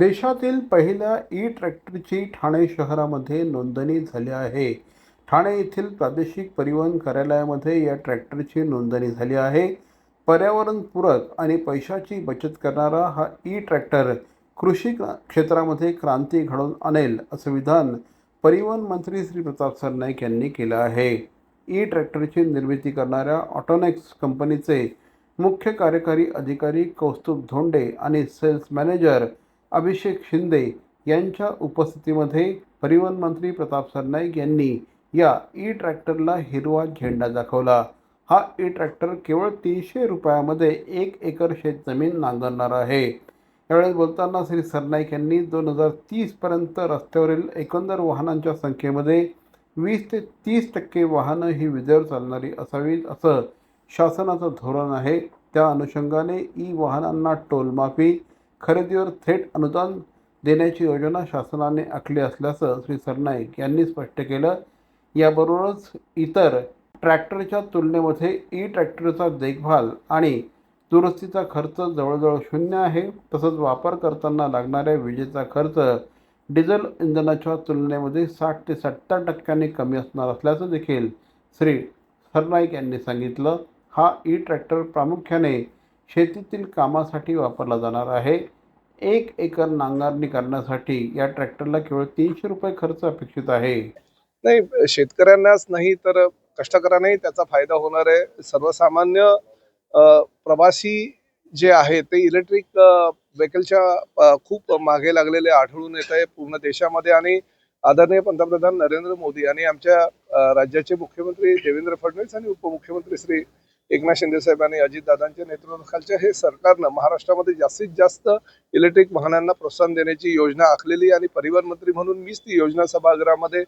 देशातील पहिल्या ई ट्रॅक्टरची ठाणे शहरामध्ये नोंदणी झाली आहे. ठाणे येथील प्रादेशिक परिवहन कार्यालयामध्ये या ट्रॅक्टरची नोंदणी झाली आहे. पर्यावरणपूरक आणि पैशाची बचत करणारा हा ई ट्रॅक्टर कृषी क्षेत्रामध्ये क्रांती घडवून आणेल असं विधान परिवहन मंत्री श्री प्रताप सरनाईक यांनी केलं आहे. ई ट्रॅक्टरची निर्मिती करणाऱ्या ऑटोनेक्स कंपनीचे मुख्य कार्यकारी अधिकारी कौस्तुभ धोंडे आणि सेल्स मॅनेजर अभिषेक शिंदे यांच्या उपस्थितीमध्ये परिवहन मंत्री प्रताप सरनाईक यांनी या ई ट्रॅक्टरला हिरवा झेंडा दाखवला. हा ई ट्रॅक्टर केवळ तीनशे रुपयामध्ये एक एकर शेत जमीन नांगरणार आहे. यावेळी बोलताना श्री सरनाईक यांनी दोन हजार तीसपर्यंत रस्त्यावरील एकंदर वाहनांच्या संख्येमध्ये वीस ते तीस टक्के वाहनं ही विजेवर चालणारी असावीत असं शासनाचं धोरण आहे. त्या अनुषंगाने ई वाहनांना टोलमाफी खरेदीवर थेट अनुदान देण्याची योजना शासनाने आखली असल्याचं श्री सरनाईक यांनी स्पष्ट केलं. याबरोबरच इतर ट्रॅक्टरच्या तुलनेमध्ये ई ट्रॅक्टरचा देखभाल आणि दुरुस्तीचा खर्च जवळजवळ शून्य आहे. तसंच वापर करताना लागणाऱ्या विजेचा खर्च डिझेल इंधनाच्या तुलनेमध्ये साठ ते सत्तर टक्क्यांनी कमी असणार असल्याचं देखील श्री सरनाईक यांनी सांगितलं. हा ई ट्रॅक्टर प्रामुख्याने शेतीतील कामासाठी वापरला जाणार आहे. एक एकर नांगरणी करण्यासाठी या ट्रॅक्टरला केवळ तीनशे रुपये खर्च अपेक्षित आहे. नाही शेतकऱ्यांनाच नाही तर कष्टकऱ्यांनाही त्याचा फायदा होणार आहे. सर्वसामान्य प्रवासी जे आहे ते इलेक्ट्रिक व्हेकलच्या खूप मागे लागलेले आढळून येत आहे पूर्ण देशामध्ये. आणि आदरणीय पंतप्रधान नरेंद्र मोदी आणि आमच्या राज्याचे मुख्यमंत्री देवेंद्र फडणवीस आणि उपमुख्यमंत्री श्री एकनाथ शिंदे साहेब आणि अजितदादांच्या नेतृत्वाखालच्या हे सरकारनं महाराष्ट्रामध्ये जास्तीत जास्त इलेक्ट्रिक वाहनांना प्रोत्साहन देण्याची योजना आखलेली आणि परिवहन मंत्री म्हणून मीच ती योजना सभागृहामध्ये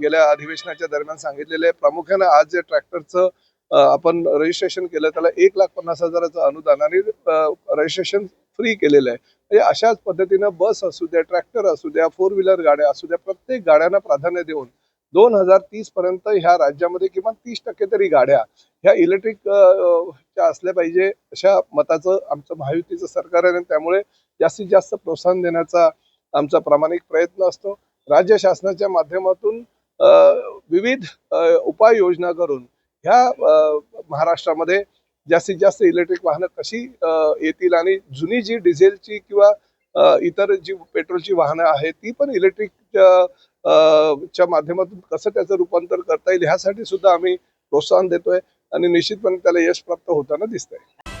गेल्या अधिवेशनाच्या दरम्यान सांगितलेले आहे. प्रामुख्यानं आज जे ट्रॅक्टरचं आपण रजिस्ट्रेशन केलं त्याला एक लाख पन्नास हजाराचं अनुदान आणि रजिस्ट्रेशन फ्री केलेलं आहे. म्हणजे अशाच पद्धतीनं बस असू द्या ट्रॅक्टर असू द्या फोर व्हीलर गाड्या असू द्या प्रत्येक गाड्यांना प्राधान्य देऊन दोन हजार तीस पर्यंत ह्या राज्यामध्ये किमान तीस टक्के तरी गाड्या ह्या इलेक्ट्रिक च्या असल्या पाहिजे अशा मताचं आमचं महायुतीचं सरकार आहे आणि त्यामुळे जास्तीत जास्त प्रोत्साहन देण्याचा आमचा प्रामाणिक प्रयत्न असतो. राज्य शासनाच्या माध्यमातून विविध उपाययोजना करून ह्या महाराष्ट्रामध्ये जास्तीत जास्त इलेक्ट्रिक वाहनं कशी येतील आणि जुनी जी डिझेलची किंवा इतर जी पेट्रोलची वाहनं आहेत ती पण इलेक्ट्रिक च्या माध्यमातून कसं त्याचं रूपांतर करता येईल ह्यासाठी सुद्धा आम्ही प्रोत्साहन देतोय आणि निश्चितपणे त्याला यश प्राप्त होताना दिसतंय.